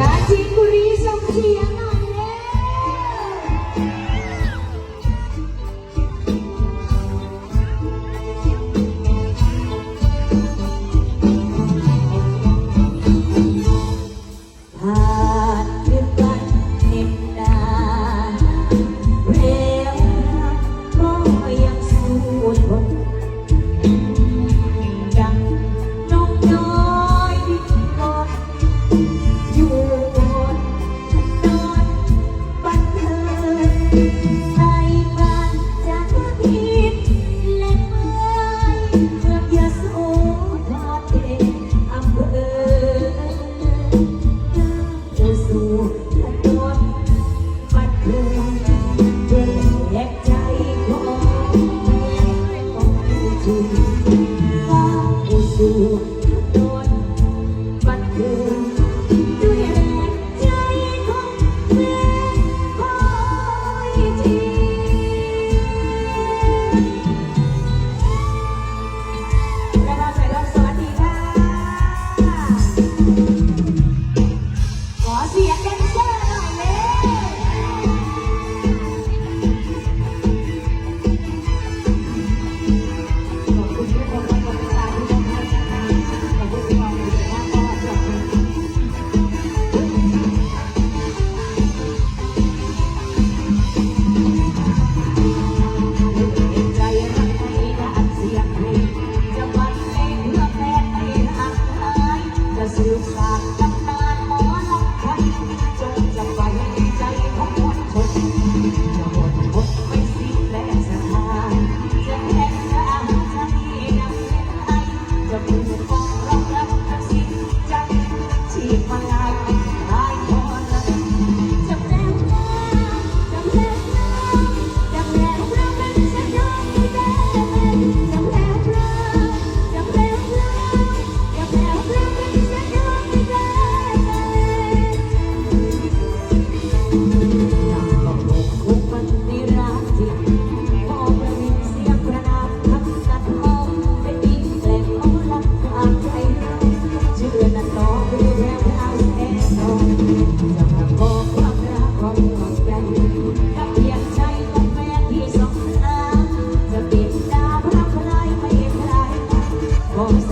Brasil, Curitiba, Curitiba. voz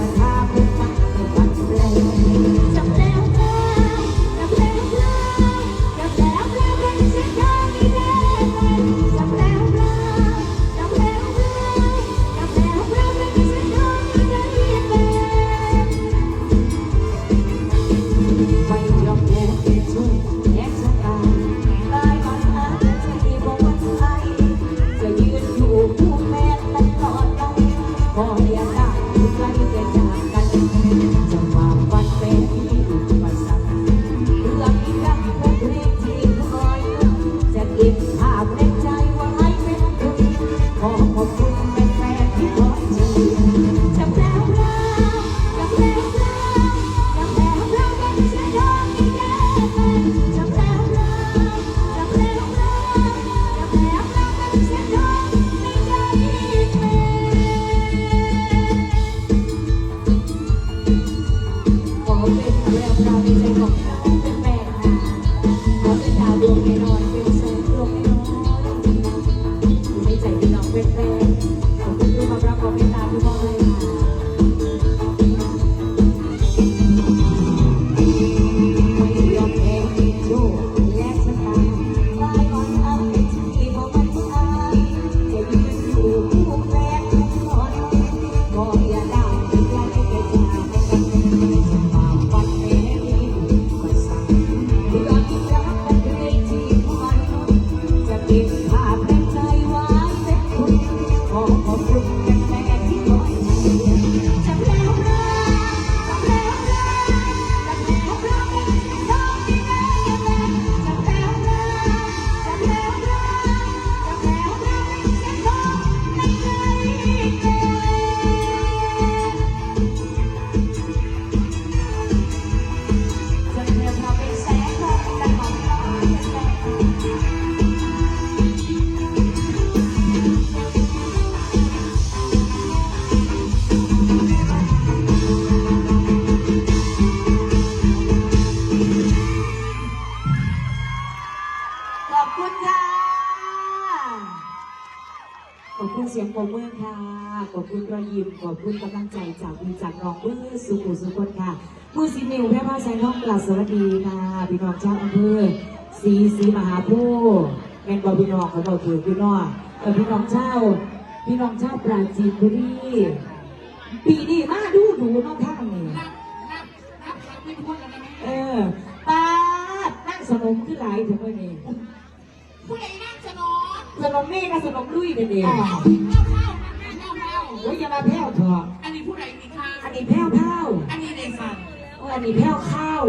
ปรบมือค่ะ ขอบคุณรอยยิ้มขอบคุณกำลังใจจากมีจากน้องมือสุขุสุคนค่ะมือสีนิวแพร่ผ้าใช้น้องกลัดสวัสดีค่ะพี่น้องชาวอำเภอศรีศรีมหาโพธิ์แมนบอพี่น้องเขาบอกถือพี่น้องเออพี่น้องเช่าพี่น้องเช่าปราจีนบุรีปีนี้มาดูดูน้องท่างนี่นับนับนับไม่ถ้วนแล้วนะแม่เออปาดนั่งสนมขึ้นหลายถึงวันนี้ผู้ใดนั่งสนอน สนมเมฆกับสนมลุยกันเองเล่าเล่าเล่าแม่เล่าเล่าโอ้ยอย่ามาแพ้วเถอะอันนี้ผู้ใดมีค่าอันนี้แพ้วข้าวอันนี้ในสัตว์โอ้ยอันนี้แพ้วข้าว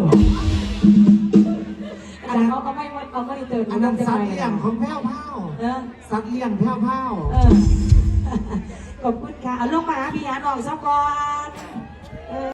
อาจารย์เขาก็ไม่เขาไม่เติมอันนั้นสัตว์เลี้ยงของแพ้วเผาเออสัตว์เลี้ยงแพ้วเผาเออขอบคุณค่ะเอาลงมาหาพี่ยาน้องสักก่อน